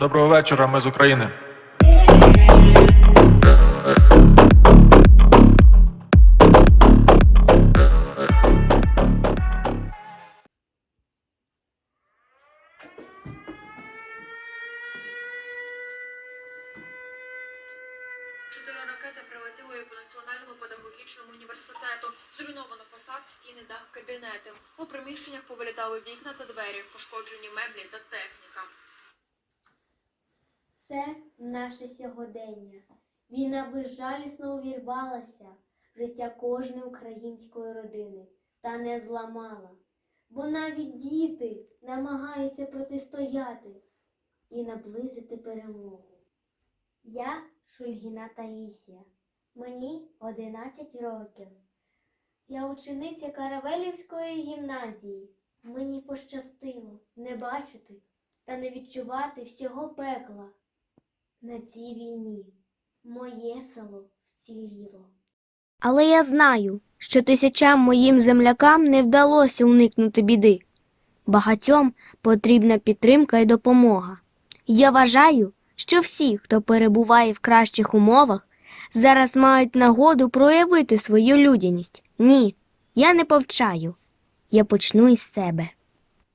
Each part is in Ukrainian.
Доброго вечора, ми з України. Чотири ракети прилетіли по Національному педагогічному університету. Зруйновано фасад, стіни, дах, кабінети. У приміщеннях повилітали вікна та двері, пошкоджені меблі та техніка. Це наше сьогодення. Війна безжалісно увірвалася в життя кожної української родини та не зламала. Бо навіть діти намагаються протистояти і наблизити перемогу. Я Шульгіна Таїсія. Мені 11 років. Я учениця Каравелівської гімназії. Мені пощастило не бачити та не відчувати всього пекла. На цій війні моє село вціліло. Але я знаю, що тисячам моїм землякам не вдалося уникнути біди. Багатьом потрібна підтримка і допомога. Я вважаю, що всі, хто перебуває в кращих умовах, зараз мають нагоду проявити свою людяність. Ні, я не повчаю. Я почну із себе.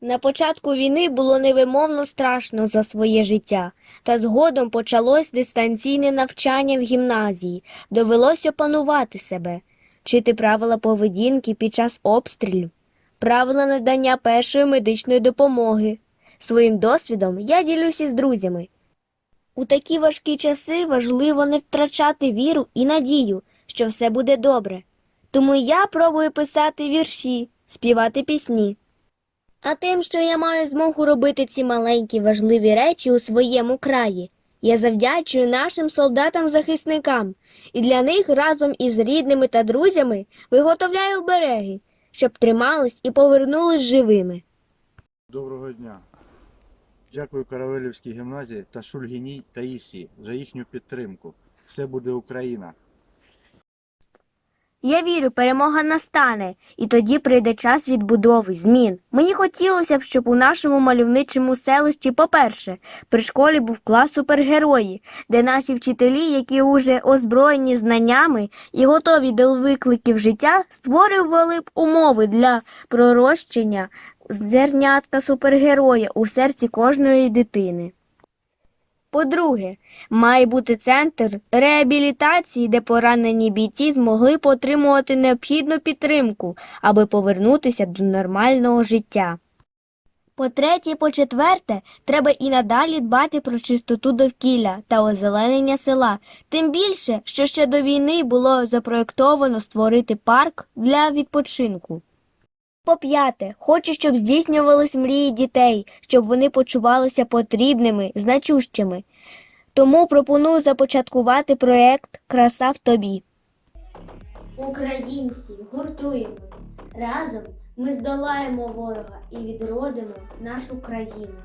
На початку війни було невимовно страшно за своє життя, та згодом почалось дистанційне навчання в гімназії. Довелося опанувати себе, вчити правила поведінки під час обстрілів, правила надання першої медичної допомоги. Своїм досвідом я ділюся з друзями. У такі важкі часи важливо не втрачати віру і надію, що все буде добре. Тому я пробую писати вірші, співати пісні. А тим, що я маю змогу робити ці маленькі важливі речі у своєму краї, я завдячую нашим солдатам-захисникам і для них разом із рідними та друзями виготовляю обереги, щоб тримались і повернулись живими. Доброго дня. Дякую Каравелівській гімназії та Шульгіній Таїсії за їхню підтримку. Все буде Україна. Я вірю, перемога настане, і тоді прийде час відбудови, змін. Мені хотілося б, щоб у нашому мальовничому селищі, по-перше, при школі був клас супергерої, де наші вчителі, які уже озброєні знаннями і готові до викликів життя, створювали б умови для пророщення зернятка супергероя у серці кожної дитини. По-друге, має бути центр реабілітації, де поранені бійці змогли б отримувати необхідну підтримку, аби повернутися до нормального життя. По-третє, по-четверте, треба і надалі дбати про чистоту довкілля та озеленення села, тим більше, що ще до війни було запроєктовано створити парк для відпочинку. По-п'яте, хочу, щоб здійснювались мрії дітей, щоб вони почувалися потрібними, значущими. Тому пропоную започаткувати проєкт Краса в тобі. Українці, гуртуємось. Разом ми здолаємо ворога і відродимо нашу країну.